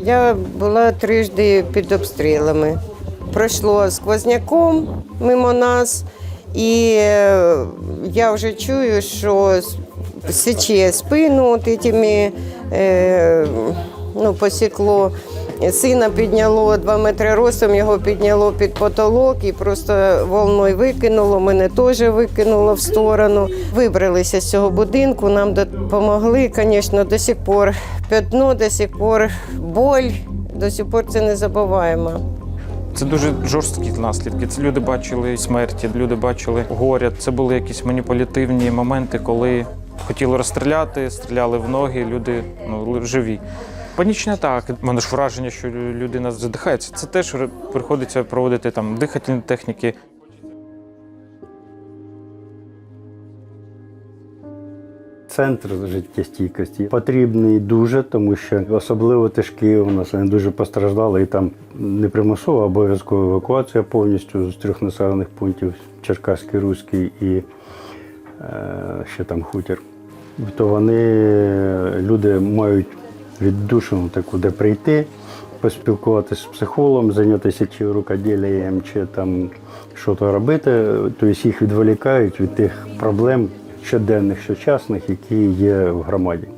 Я була трижди під обстрілами. Пройшло сквозняком мимо нас, і е, я вже чую, що сече спину от этими, е, ну, посікло. Сина підняло 2 метри ростом, його підняло під потолок і просто волною викинуло. Мене теж викинуло в сторону. Вибралися з цього будинку, нам допомогли, звісно, до сих пор п'ятно, до сих пор боль, до сих пор це не забуваємо. Це дуже жорсткі наслідки. Це люди бачили смерті, люди бачили горя. Це були якісь маніпулятивні моменти, коли хотіли розстріляти, стріляли в ноги, люди ну, живі. Панічні атаки. У мене ж враження, що людина задихається. Це теж приходиться проводити там дихательні техніки. Центр життєстійкості потрібний дуже, тому що особливо тяжкі у нас вони дуже постраждали, і там не примусова, обов'язкова евакуація повністю з трьох населених пунктів Черкаський, Руський і е, ще там хутір. То вони люди мають віддушину таку, де прийти, поспілкуватися з психологом, зайнятися чи рукоділієм, чи там щось робити. Тобто їх відволікають від тих проблем щоденних, щочасних, які є в громаді.